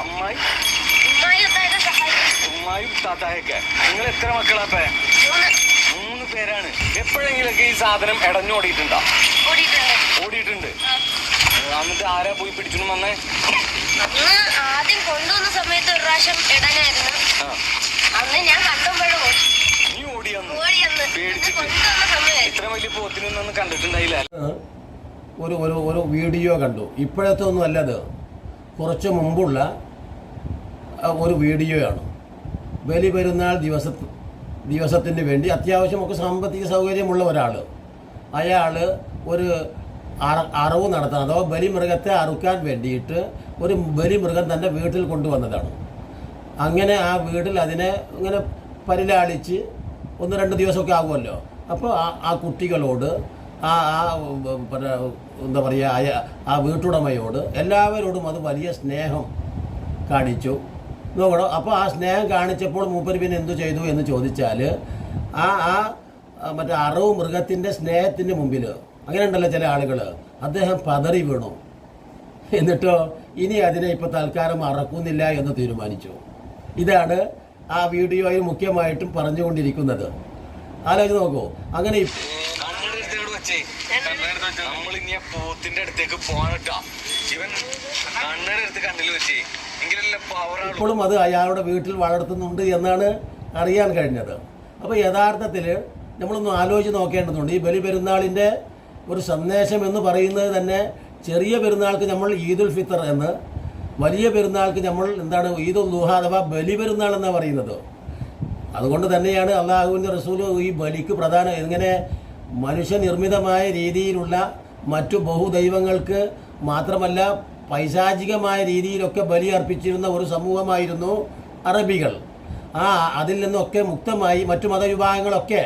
അമ്മായി. ഉമ്മായി താത്തായൊക്കെ. നിങ്ങൾ എത്ര മക്കളാപ്പേ മൂന്ന്. മൂന്ന് പേരാണ്. എപ്പോഴെങ്കിലൊക്കെ ഈ സാധനം ഇടഞ്ഞു ഓടിയിട്ടുണ്ടോ. ഓടിയിട്ടുണ്ട്. എന്നിട്ട് ആരാ പോയി പിടിച്ചു വന്നേ? അന്ന് ആദ്യം കൊണ്ടുവന്ന സമയത്ത് ഒരു പ്രാവശ്യം ഇടനായിരുന്നു. അന്ന് ഞാൻ കണ്ടുമ്പോഴും നീ ഓടിയന്ന്? ഇത്ര വലിയ പോത്തിനൊന്നും കണ്ടിട്ടുണ്ടായില്ല. ഒരു ഒരു ഒരു വീഡിയോ കണ്ടു. ഇപ്പോഴത്തെ ഒന്നും അല്ലത് കുറച്ച് മുമ്പുള്ള ഒരു വീഡിയോയാണ്. ബലി പെരുന്നാൾ ദിവസ ദിവസത്തിന് വേണ്ടി അത്യാവശ്യമൊക്കെ സാമ്പത്തിക സൗകര്യമുള്ള ഒരാൾ അയാൾ ഒരു അറ അറവ് നടത്താൻ അഥവാ ബലിമൃഗത്തെ അറുക്കാൻ വേണ്ടിയിട്ട് ഒരു ബലിമൃഗം തന്റെ വീട്ടിൽ കൊണ്ടുവന്നതാണ്. അങ്ങനെ ആ വീട്ടിൽ അതിനെ ഇങ്ങനെ പരിലാളിച്ച് ഒന്ന് രണ്ട് ദിവസമൊക്കെ ആകുമല്ലോ അപ്പോൾ ആ ആ കുട്ടികളോട് ആ ആ എന്താ പറയുക ആ വീട്ടുടമയോട് എല്ലാവരോടും അത് വലിയ സ്നേഹം കാണിച്ചു. നോക്കണം? അപ്പോൾ ആ സ്നേഹം കാണിച്ചപ്പോൾ മൂപ്പര് പിന്നെ എന്തു ചെയ്തു എന്ന് ചോദിച്ചാൽ ആ ആ മറ്റേ അറവ് മൃഗത്തിന്റെ സ്നേഹത്തിന്റെ മുമ്പിൽ അങ്ങനെ ഉണ്ടല്ലോ ചില ആളുകൾ അദ്ദേഹം പതറി വീണു. എന്നിട്ടോ ഇനി അതിനെ ഇപ്പോൾ തൽക്കാലം അറക്കുന്നില്ല എന്ന് തീരുമാനിച്ചു. ഇതാണ് ആ വീഡിയോയിൽ മുഖ്യമായിട്ടും പറഞ്ഞുകൊണ്ടിരിക്കുന്നത്. ആലോചിച്ച് നോക്കൂ. അങ്ങനെ നമ്മൾ ആ പോത്തിന്റെ അടുത്തേക്ക് പോകണട്ടോ ഇവൻ കണ്ണട എടുത്ത് കണ്ണിൽ വെച്ചേ ഇപ്പോഴും അത് അയാളുടെ വീട്ടിൽ വളർത്തുന്നുണ്ട് എന്നാണ് അറിയാൻ കഴിഞ്ഞത്. അപ്പോൾ യഥാർത്ഥത്തിൽ നമ്മളൊന്ന് ആലോചിച്ച് നോക്കേണ്ടതുണ്ട്. ഈ ബലി പെരുന്നാളിന്റെ ഒരു സന്ദേശം എന്ന് പറയുന്നത് തന്നെ ചെറിയ പെരുന്നാൾക്ക് നമ്മൾ ഈദുൽ ഫിത്തർ എന്ന് വലിയ പെരുന്നാൾക്ക് നമ്മൾ എന്താണ് ഈദുൽ ദുഹ അഥവാ ബലി പെരുന്നാൾ എന്നാണ് പറയുന്നത്. അതുകൊണ്ട് തന്നെയാണ് അള്ളാഹുവിന്റെ റസൂൽ ഈ ബലിക്ക് പ്രധാന. ഇങ്ങനെ മനുഷ്യനിർമ്മിതമായ രീതിയിലുള്ള മറ്റു ബഹുദൈവങ്ങൾക്ക് മാത്രമല്ല പൈശാചികമായ രീതിയിലൊക്കെ ബലി അർപ്പിച്ചിരുന്ന ഒരു സമൂഹമായിരുന്നു അറബികൾ. ആ അതിൽ നിന്നൊക്കെ മുക്തമായി മറ്റു മതവിഭാഗങ്ങളൊക്കെ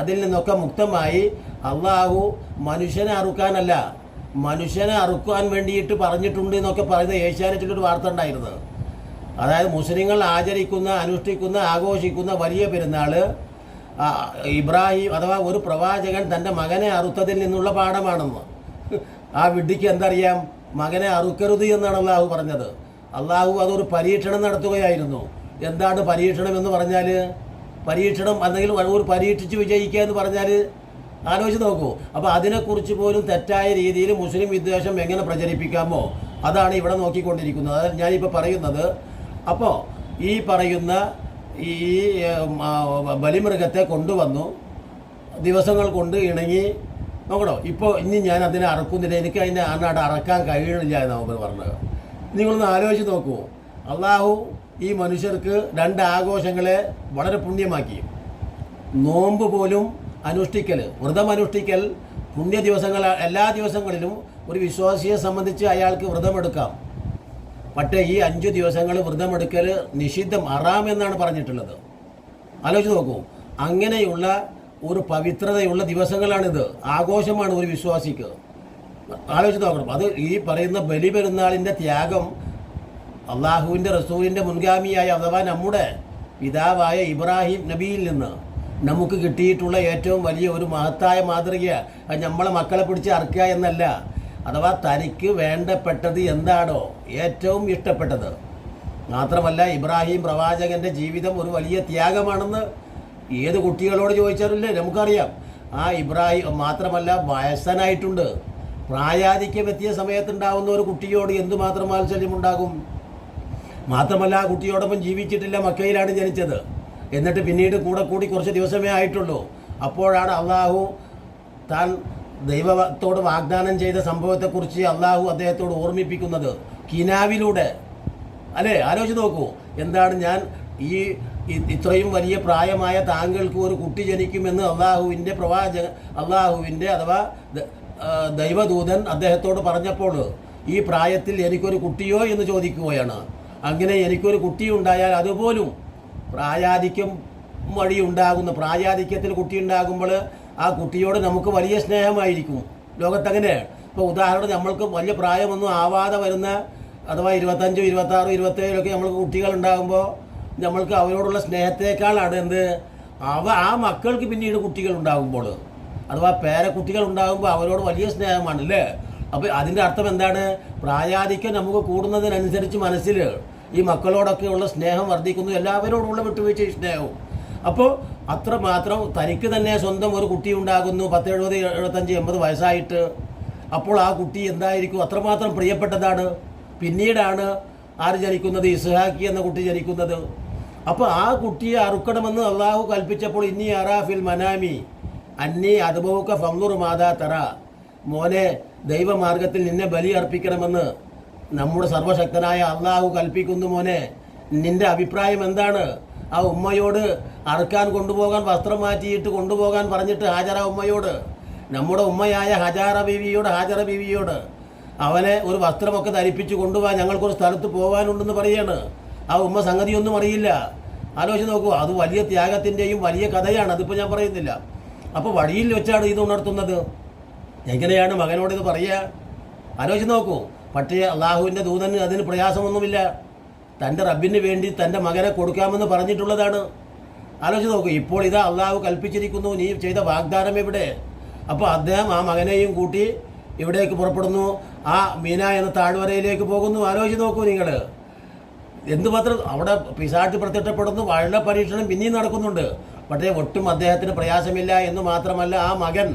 അതിൽ നിന്നൊക്കെ മുക്തമായി. അള്ളാഹു മനുഷ്യനെ അറുക്കാനല്ല മനുഷ്യനെ അറുക്കാൻ വേണ്ടിയിട്ട് പറഞ്ഞിട്ടുണ്ട് എന്നൊക്കെ പറയുന്ന ഏഷ്യാനെറ്റിലൊരു വാർത്ത ഉണ്ടായിരുന്നത് അതായത് മുസ്ലിങ്ങൾ ആചരിക്കുന്ന അനുഷ്ഠിക്കുന്ന ആഘോഷിക്കുന്ന വലിയ പെരുന്നാൾ ഇബ്രാഹിം അഥവാ ഒരു പ്രവാചകൻ തന്റെ മകനെ അറുത്തതിൽ നിന്നുള്ള പാഠമാണെന്ന്. ആ വിഡ്ഢിക്ക് എന്തറിയാം? മകനെ അറുക്കരുത് എന്നാണ് അള്ളാഹു പറഞ്ഞത്. അള്ളാഹു അതൊരു പരീക്ഷണം നടത്തുകയായിരുന്നു. എന്താണ് പരീക്ഷണം എന്ന് പറഞ്ഞാൽ പരീക്ഷണം അല്ലെങ്കിൽ ഒരു പരീക്ഷിച്ച് വിജയിക്കുക എന്ന് പറഞ്ഞാൽ ആലോചിച്ച് നോക്കൂ. അപ്പോൾ അതിനെക്കുറിച്ച് പോലും തെറ്റായ രീതിയിൽ മുസ്ലിം വിദ്വേഷം എങ്ങനെ പ്രചരിപ്പിക്കാമോ? അതാണ് ഇവിടെ നോക്കിക്കൊണ്ടിരിക്കുന്നത്. അതായത് ഞാനിപ്പോൾ പറയുന്നത്. അപ്പോൾ ഈ പറയുന്ന ഈ ബലിമൃഗത്തെ കൊണ്ടുവന്നു. ദിവസങ്ങൾ കൊണ്ട് ഇണങ്ങി നോക്കണോ ഇപ്പോൾ ഇനി ഞാൻ അതിനെ അറക്കുന്നില്ല എനിക്ക് അതിനെ അന്നാട് അറക്കാൻ കഴിയണില്ല എന്ന് അവർ പറഞ്ഞത്. നിങ്ങളൊന്ന് ആലോചിച്ച് നോക്കൂ. അള്ളാഹു ഈ മനുഷ്യർക്ക് രണ്ട് ആഘോഷങ്ങളെ വളരെ പുണ്യമാക്കി. നോമ്പ് പോലും അനുഷ്ഠിക്കൽ വ്രതം അനുഷ്ഠിക്കൽ പുണ്യ ദിവസങ്ങൾ എല്ലാ ദിവസങ്ങളിലും ഒരു വിശ്വാസിയെ സംബന്ധിച്ച് അയാൾക്ക് വ്രതമെടുക്കാം. പക്ഷേ ഈ അഞ്ചു ദിവസങ്ങൾ വ്രതമെടുക്കൽ നിഷിദ്ധം അറാം എന്നാണ് പറഞ്ഞിട്ടുള്ളത്. ആലോചിച്ച് നോക്കൂ. അങ്ങനെയുള്ള ഒരു പവിത്രതയുള്ള ദിവസങ്ങളാണിത്. ആഘോഷമാണ് ഒരു വിശ്വാസിക്ക്. ആലോചിച്ച് നോക്കണം. അത് ഈ പറയുന്ന ബലി പെരുന്നാളിന്റെ ത്യാഗം അള്ളാഹുവിന്റെ റസൂലിന്റെ മുൻഗാമിയായ അഥവാ നമ്മുടെ പിതാവായ ഇബ്രാഹിം നബിയിൽ നിന്ന് നമുക്ക് കിട്ടിയിട്ടുള്ള ഏറ്റവും വലിയ ഒരു മഹത്തായ മാതൃകയാണ് അത് നമ്മളെ മക്കളെ പിടിച്ച് അറക്കുക എന്നല്ല. അഥവാ തനിക്ക് വേണ്ടപ്പെട്ടത് എന്താണോ ഏറ്റവും ഇഷ്ടപ്പെട്ടത്. മാത്രമല്ല ഇബ്രാഹിം പ്രവാചകന്റെ ജീവിതം ഒരു വലിയ ത്യാഗമാണെന്ന് ഏത് കുട്ടികളോട് ചോദിച്ചാലല്ലേ നമുക്കറിയാം. ആ ഇബ്രാഹിം മാത്രമല്ല വയസ്സനായിട്ടുണ്ട്. പ്രായാധിക്യം എത്തിയ സമയത്തുണ്ടാവുന്ന ഒരു കുട്ടിയോട് എന്തുമാത്രം വാത്സല്യം ഉണ്ടാകും മാത്രമല്ല ആ കുട്ടിയോടൊപ്പം ജീവിച്ചിട്ടില്ല മക്കയിലാണ് ജനിച്ചത്. എന്നിട്ട് പിന്നീട് കൂടെ കൂടി കുറച്ച് ദിവസമേ ആയിട്ടുള്ളൂ. അപ്പോഴാണ് അള്ളാഹു താൻ ദൈവത്തോട് വാഗ്ദാനം ചെയ്ത സംഭവത്തെക്കുറിച്ച് അള്ളാഹു അദ്ദേഹത്തോട് ഓർമ്മിപ്പിക്കുന്നത്. കിനാവിലൂടെ. അല്ലേ? ആലോചിച്ച് നോക്കൂ. എന്താണ് ഞാൻ ഈ ഇത്രയും വലിയ പ്രായമായ താങ്കൾക്ക് ഒരു കുട്ടി ജനിക്കുമെന്ന് അള്ളാഹുവിന്റെ പ്രവാചക അള്ളാഹുവിന്റെ അഥവാ ദൈവദൂതൻ അദ്ദേഹത്തോട് പറഞ്ഞപ്പോൾ ഈ പ്രായത്തിൽ എനിക്കൊരു കുട്ടിയോ എന്ന് ചോദിക്കുകയാണ്. അങ്ങനെ എനിക്കൊരു കുട്ടി ഉണ്ടായാൽ അതുപോലും പ്രായാധിക്യം വഴി ഉണ്ടാകുന്ന പ്രായാധിക്യത്തിൽ കുട്ടി ഉണ്ടാകുമ്പോൾ ആ കുട്ടിയോട് നമുക്ക് വലിയ സ്നേഹമായിരിക്കും. ലോകത്തങ്ങനെ. ഇപ്പോൾ ഉദാഹരണം നമ്മൾക്ക് വലിയ പ്രായമൊന്നും ആവാതെ വരുന്ന അഥവാ ഇരുപത്തഞ്ചോ ഇരുപത്താറോ ഇരുപത്തേഴിലൊക്കെ നമ്മൾക്ക് കുട്ടികൾ ഉണ്ടാകുമ്പോൾ നമ്മൾക്ക് അവരോടുള്ള സ്നേഹത്തെക്കാളാണ് എന്ത്? അവ ആ മക്കൾക്ക് പിന്നീട് കുട്ടികൾ ഉണ്ടാകുമ്പോൾ അഥവാ പേരക്കുട്ടികൾ ഉണ്ടാകുമ്പോൾ അവരോട് വലിയ സ്നേഹമാണ് അല്ലേ? അപ്പോൾ അതിന്റെ അർത്ഥം എന്താണ്? പ്രായാധിക്യം നമുക്ക് കൂടുന്നതിനനുസരിച്ച് മനസ്സിൽ ഈ മക്കളോടൊക്കെ ഉള്ള സ്നേഹം വർദ്ധിക്കുന്നു എല്ലാവരോടുള്ള വിട്ടുവീഴ്ച സ്നേഹവും. അപ്പോൾ അത്രമാത്രം തനിക്ക് തന്നെ സ്വന്തം ഒരു കുട്ടി ഉണ്ടാകുന്നു പത്ത് എഴുപത് എഴുപത്തഞ്ച് എൺപത് വയസ്സായിട്ട്. അപ്പോൾ ആ കുട്ടി എന്തായിരിക്കും? അത്രമാത്രം പ്രിയപ്പെട്ടതാണ്. പിന്നീടാണ് ആര് ജനിക്കുന്നത്? ഇസ്ഹാക്കി എന്ന കുട്ടി ജനിക്കുന്നത്. അപ്പോൾ ആ കുട്ടിയെ അറുക്കണമെന്ന് അള്ളാഹു കൽപ്പിച്ചപ്പോൾ ഇന്നി അറാഫിൽ മനാമി. അന്നി അതുബോക്ക ഫംലുർ മാതാ തറ. മോനെ ദൈവമാർഗത്തിൽ നിന്നെ ബലി അർപ്പിക്കണമെന്ന് നമ്മുടെ സർവശക്തനായ അള്ളാഹു കൽപ്പിക്കുന്നു മോനെ. നിന്റെ അഭിപ്രായം എന്താണ്? ആ ഉമ്മയോട് അറുക്കാൻ കൊണ്ടുപോകാൻ വസ്ത്രം മാറ്റിയിട്ട് കൊണ്ടുപോകാൻ പറഞ്ഞിട്ട് ഹാജറ ഉമ്മയോട്. നമ്മുടെ ഉമ്മയായ ഹജാറ ബീവിയോട് ഹാജറ ബീവിയോട്. അവനെ ഒരു വസ്ത്രമൊക്കെ ധരിപ്പിച്ച് കൊണ്ടുപോകാൻ ഞങ്ങൾക്കൊരു സ്ഥലത്ത് പോകാനുണ്ടെന്ന് പറയാണ്. ആ ഉമ്മ സംഗതിയൊന്നും അറിയില്ല. ആലോചിച്ച് നോക്കുക അത് വലിയ ത്യാഗത്തിന്റെയും വലിയ കഥയാണ് അതിപ്പോൾ ഞാൻ പറയുന്നില്ല. അപ്പോൾ വഴിയിൽ വെച്ചാണ് ഇത് ഉണർത്തുന്നത്. എങ്ങനെയാണ് മകനോട് ഇത് പറയുക ആലോചിച്ച് നോക്കൂ പക്ഷേ അള്ളാഹുവിന്റെ ദൂതന് അതിന് പ്രയാസമൊന്നുമില്ല. തന്റെ റബ്ബിന് വേണ്ടി തന്റെ മകനെ കൊടുക്കാമെന്ന് പറഞ്ഞിട്ടുള്ളതാണ്. ആലോചിച്ച് നോക്കൂ ഇപ്പോൾ ഇതാ അള്ളാഹു കൽപ്പിച്ചിരിക്കുന്നു നീ ചെയ്ത വാഗ്ദാനം എവിടെ? അപ്പോൾ അദ്ദേഹം ആ മകനെയും കൂട്ടി ഇവിടേക്ക് പുറപ്പെടുന്നു ആ മീന എന്ന താഴ്വരയിലേക്ക് പോകുന്നു. ആലോചിച്ച് നോക്കൂ നിങ്ങൾ എന്തുമാത്രം അവിടെ പിസാട്ടി പ്രത്യക്ഷപ്പെടുന്നു വളരെ പരീക്ഷണം പിന്നെയും നടക്കുന്നുണ്ട്. പക്ഷേ ഒട്ടും അദ്ദേഹത്തിന് പ്രയാസമില്ല എന്ന് മാത്രമല്ല ആ മകൻ.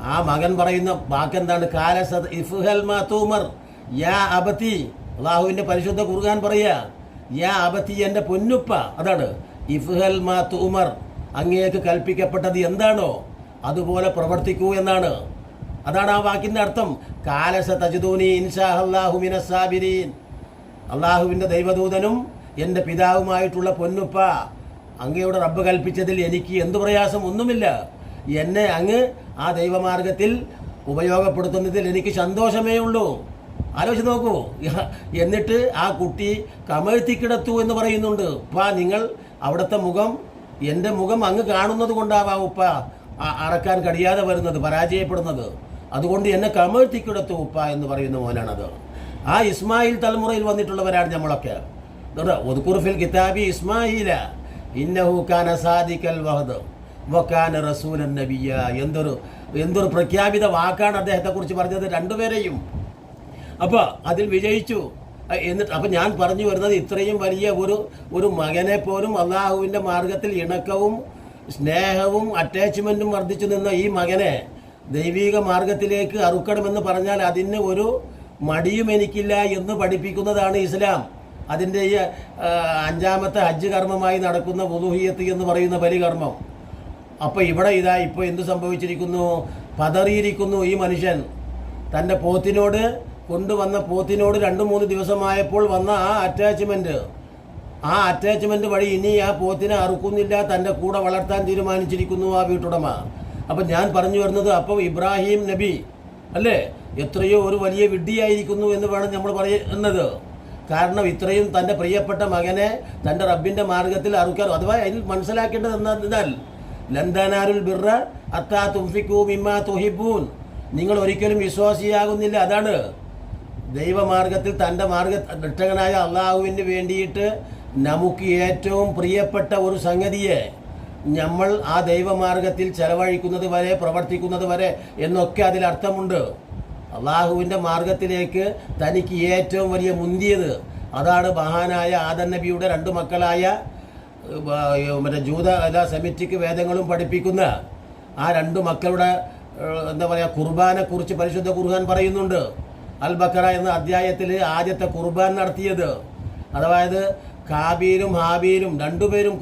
ആ മകൻ പറയുന്ന വാക്കെന്താണ്? കാലസ ഇഫ്ഹൽ മാത്തൂമർ യാ അബത്തി. അള്ളാഹുവിന്റെ പരിശുദ്ധ കുറുകാൻ പറയുക യാ അബത്തി എന്റെ പൊന്നുപ്പ. അതാണ് ഇഫ്ഹൽ മാത്തൂമർ അങ്ങേക്ക് കൽപ്പിക്കപ്പെട്ടത് എന്താണോ അതുപോലെ പ്രവർത്തിക്കൂ എന്നാണ്. അതാണ് ആ വാക്കിന്റെ അർത്ഥം. കാലസ തജുദൂനി ഇൻഷാഹല്ലാഹു മിനസാബിരീൻ അള്ളാഹുവിന്റെ ദൈവദൂതനും എന്റെ പിതാവുമായിട്ടുള്ള പൊന്നുപ്പ അങ്ങയുടെ റബ്ബ് കൽപ്പിച്ചതിൽ എനിക്ക് എന്തു പ്രയാസം ഒന്നുമില്ല. എന്നെ അങ്ങ് ആ ദൈവമാർഗത്തിൽ ഉപയോഗപ്പെടുത്തുന്നതിൽ എനിക്ക് സന്തോഷമേ ഉള്ളൂ. ആലോചിച്ച് നോക്കൂ. എന്നിട്ട് ആ കുട്ടി കമഴ്ത്തിക്കിടത്തു എന്ന് പറയുന്നുണ്ട്. ഉപ്പ നിങ്ങൾ അവിടുത്തെ മുഖം എന്റെ മുഖം അങ്ങ് കാണുന്നത് കൊണ്ടാവാം ഉപ്പ. അറക്കാൻ കഴിയാതെ വരുന്നത് പരാജയപ്പെടുന്നത്. അതുകൊണ്ട് എന്നെ കമഴ്ത്തിക്കിടത്തു ഉപ്പ എന്ന് പറയുന്ന മോനാണത്. ആ ഇസ്മായിൽ തലമുറയിൽ വന്നിട്ടുള്ളവരാണ് നമ്മളൊക്കെ. ഒതുക്കുറുഫിൽ കിതാബി ഇസ്മായില. ഇന്നഹു കാന സാദിക്കൽ വഹദ്. വക്കാന റസൂലൻ നബിയ. എന്തൊരു എന്തൊരു പ്രഖ്യാപിത വാക്കാണ് അദ്ദേഹത്തെക്കുറിച്ച് പറഞ്ഞത് രണ്ടുപേരെയും. അപ്പോൾ അതിൽ വിജയിച്ചു. എന്നിട്ട് അപ്പം ഞാൻ പറഞ്ഞു വരുന്നത് ഇത്രയും വലിയ ഒരു ഒരു മകനെ പോലും അള്ളാഹുവിന്റെ മാർഗത്തിൽ ഇണക്കവും സ്നേഹവും അറ്റാച്ച്മെന്റും വർദ്ധിച്ചു നിന്ന ഈ മകനെ ദൈവിക മാർഗത്തിലേക്ക് അറുക്കണമെന്ന് പറഞ്ഞാൽ അതിന് ഒരു മടിയും എനിക്കില്ല എന്ന് പഠിപ്പിക്കുന്നതാണ് ഇസ്ലാം. അതിന്റെ ഈ അഞ്ചാമത്തെ ഹജ്ജ് കർമ്മമായി നടക്കുന്ന വുദുഹിയത്ത് എന്ന് പറയുന്ന ബലികർമ്മം അപ്പോൾ ഇവിടെ ഇതാ ഇപ്പോൾ എന്ത് സംഭവിച്ചിരിക്കുന്നു? പതറിയിരിക്കുന്നു ഈ മനുഷ്യൻ. തന്റെ പോത്തിനോട് കൊണ്ടുവന്ന പോത്തിനോട് രണ്ട് മൂന്ന് ദിവസമായപ്പോൾ വന്ന ആ അറ്റാച്ച്മെന്റ് ആ അറ്റാച്ച്മെന്റ് വഴി ഇനി ആ പോത്തിനെ അറുക്കുന്നില്ല തന്റെ കൂടെ വളർത്താൻ തീരുമാനിച്ചിരിക്കുന്നു ആ വീട്ടുടമ. അപ്പം ഞാൻ പറഞ്ഞു വരുന്നത് അപ്പോൾ ഇബ്രാഹിം നബി അല്ലേ? എത്രയോ ഒരു വലിയ വിഡ്ഢിയായിരിക്കുന്നു എന്ന് വേണം നമ്മൾ പറയുന്നത്. കാരണം ഇത്രയും തന്റെ പ്രിയപ്പെട്ട മകനെ തന്റെ റബ്ബിന്റെ മാർഗത്തിൽ അറുക്കാൻ അഥവാ അതിൽ മനസ്സിലാക്കേണ്ടത് എന്നാൽ ലന്താനാരുൽ ബിറ അത്താ തുംഫിക്കൂ മിമ്മാ തുഹിബൂൻ. നിങ്ങൾ ഒരിക്കലും വിശ്വാസിയാകുന്നില്ല. അതാണ് ദൈവമാർഗത്തിൽ തന്റെ മാർഗ രക്ഷകനായ അള്ളാഹുവിന് വേണ്ടിയിട്ട് നമുക്ക് ഏറ്റവും പ്രിയപ്പെട്ട ഒരു സംഗതിയെ. നമ്മൾ ആ ദൈവമാർഗത്തിൽ ചെലവഴിക്കുന്നത് വരെ പ്രവർത്തിക്കുന്നത് വരെ എന്നൊക്കെ അതിൽ അർത്ഥമുണ്ട്. അള്ളാഹുവിന്റെ മാർഗത്തിലേക്ക് തനിക്ക് ഏറ്റവും വലിയ മുന്തിയത് അതാണ് മഹാനായ ആദൻ നബിയുടെ രണ്ട് മക്കളായ മറ്റേ ജൂത അല്ല സെമിറ്റിക് വേദങ്ങളും പഠിപ്പിക്കുന്ന ആ രണ്ട് മക്കളുടെ എന്താ പറയുക കുർബാനെക്കുറിച്ച് പരിശുദ്ധ ഖുർആൻ പറയുന്നുണ്ട്. അൽ ബക്കറ എന്ന അധ്യായത്തിൽ ആദ്യത്തെ കുർബാൻ നടത്തിയത്. അതായത് കാബീലും ഹാബീലും രണ്ടുപേരും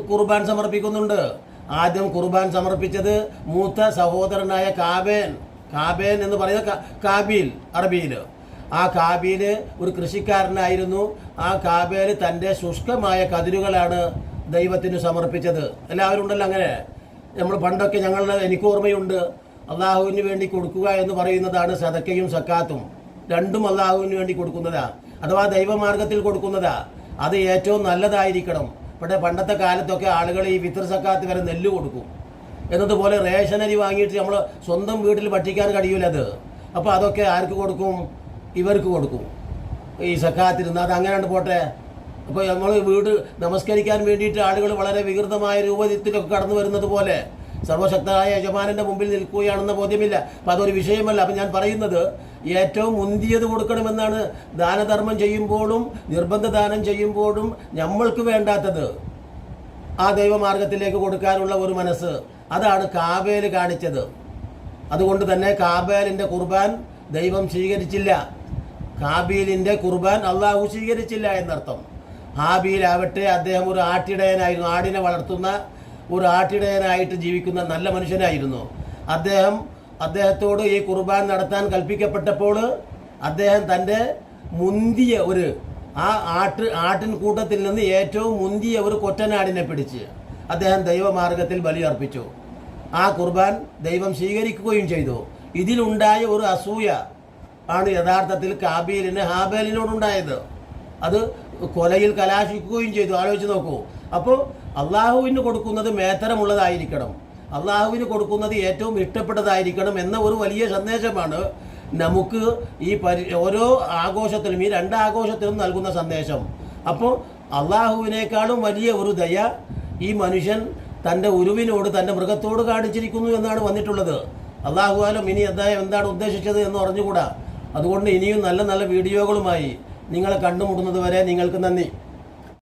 കുർബാൻ സമർപ്പിക്കുന്നുണ്ട്. ആദ്യം കുർബാൻ സമർപ്പിച്ചത് മൂത്ത സഹോദരനായ കാബേൻ കാബേൻ എന്ന് പറയുന്ന കാബീൽ അറബിയിൽ ആ കാബീൽ ഒരു കൃഷിക്കാരനായിരുന്നു. ആ കാബേൽ തന്റെ ശുഷ്കമായ കതിരുകളാണ് ദൈവത്തിന് സമർപ്പിച്ചത്. എല്ലാവരും ഉണ്ടല്ലോ അങ്ങനെ? നമ്മൾ പണ്ടൊക്കെ ഞങ്ങളുടെ എനിക്ക് ഓർമ്മയുണ്ട്. അള്ളാഹുവിന് വേണ്ടി കൊടുക്കുക എന്ന് പറയുന്നതാണ് സദക്കയും സക്കാത്തും. രണ്ടും അള്ളാഹുവിന് വേണ്ടി കൊടുക്കുന്നതാ. അഥവാ ദൈവമാർഗത്തിൽ കൊടുക്കുന്നതാ. അത് ഏറ്റവും നല്ലതായിരിക്കണം. പക്ഷേ പണ്ടത്തെ കാലത്തൊക്കെ ആളുകൾ ഈ വിത്തർ സക്കാത്ത് വരെ നെല്ല് കൊടുക്കും. എന്നതുപോലെ റേഷനരി വാങ്ങിയിട്ട് നമ്മൾ സ്വന്തം വീട്ടിൽ ഭക്ഷിക്കാൻ കഴിയൂല അത്. അപ്പോൾ അതൊക്കെ ആർക്ക് കൊടുക്കും? ഇവർക്ക് കൊടുക്കും. ഈ സക്കാത്തിരുന്ന് അത് അങ്ങനെയാണ് പോട്ടെ. അപ്പോൾ നമ്മൾ വീട് നമസ്കരിക്കാൻ വേണ്ടിയിട്ട് ആളുകൾ വളരെ വികൃതമായ രൂപത്തിലൊക്കെ കടന്നു വരുന്നത് പോലെ സർവശക്തനായ യജമാനന്റെ മുമ്പിൽ നിൽക്കുകയാണെന്ന ബോധ്യമില്ല. അപ്പം അതൊരു വിഷയമല്ല. അപ്പം ഞാൻ പറയുന്നത് ഏറ്റവും മുന്തിയത് കൊടുക്കണമെന്നാണ് ദാനധർമ്മം ചെയ്യുമ്പോഴും നിർബന്ധ ദാനം ചെയ്യുമ്പോഴും നമ്മൾക്ക് വേണ്ടാത്തത് ആ ദൈവമാർഗത്തിലേക്ക് കൊടുക്കാനുള്ള ഒരു മനസ്സ്. അതാണ് കാബേൽ കാണിച്ചത്. അതുകൊണ്ട് തന്നെ കാബേലിന്റെ കുർബാൻ ദൈവം സ്വീകരിച്ചില്ല. കാബീലിന്റെ കുർബാൻ അള്ളാഹു സ്വീകരിച്ചില്ല എന്നർത്ഥം. ഹാബീലാവട്ടെ അദ്ദേഹം ഒരു ആട്ടിടയനായിരുന്നു ആടിനെ വളർത്തുന്ന ഒരു ആട്ടിടയനായിട്ട് ജീവിക്കുന്ന നല്ല മനുഷ്യനായിരുന്നു. അദ്ദേഹം അദ്ദേഹത്തോട് ഈ കുർബാൻ നടത്താൻ കൽപ്പിക്കപ്പെട്ടപ്പോൾ അദ്ദേഹം തന്റെ മുന്തിയ ഒരു ആ ആട്ട് ആട്ടിൻ കൂട്ടത്തിൽ നിന്ന് ഏറ്റവും മുന്തിയ ഒരു കൊറ്റനാടിനെ പിടിച്ച് അദ്ദേഹം ദൈവമാർഗത്തിൽ ബലിയർപ്പിച്ചു. ആ കുർബാൻ ദൈവം സ്വീകരിക്കുകയും ചെയ്തു. ഇതിലുണ്ടായ ഒരു അസൂയ ആണ് യഥാർത്ഥത്തിൽ കാബീലിന് ഹാബേലിനോടുണ്ടായത്. അത് കൊലയിൽ കലാശിക്കുകയും ചെയ്തു. ആലോചിച്ച് നോക്കൂ. അപ്പോൾ അള്ളാഹുവിന് കൊടുക്കുന്നത് മേത്തരമുള്ളതായിരിക്കണം. അള്ളാഹുവിന് കൊടുക്കുന്നത് ഏറ്റവും ഇഷ്ടപ്പെട്ടതായിരിക്കണം എന്ന ഒരു വലിയ സന്ദേശമാണ് നമുക്ക് ഈ പരി ഓരോ ആഘോഷത്തിലും ഈ രണ്ട് ആഘോഷത്തിലും നൽകുന്ന സന്ദേശം. അപ്പോൾ അള്ളാഹുവിനേക്കാളും വലിയ ഒരു ദയ ഈ മനുഷ്യൻ തന്റെ ഉരുവിനോട് തന്റെ മൃഗത്തോട് കാണിച്ചിരിക്കുന്നു എന്നാണ് വന്നിട്ടുള്ളത്. അള്ളാഹുവാലും ഇനി അദ്ദേഹം എന്താണ് ഉദ്ദേശിച്ചത് എന്ന് അറിഞ്ഞുകൂടാ. അതുകൊണ്ട് ഇനിയും നല്ല നല്ല വീഡിയോകളുമായി നിങ്ങളെ കണ്ടുമുട്ടുന്നത് വരെ നിങ്ങൾക്ക് നന്ദി.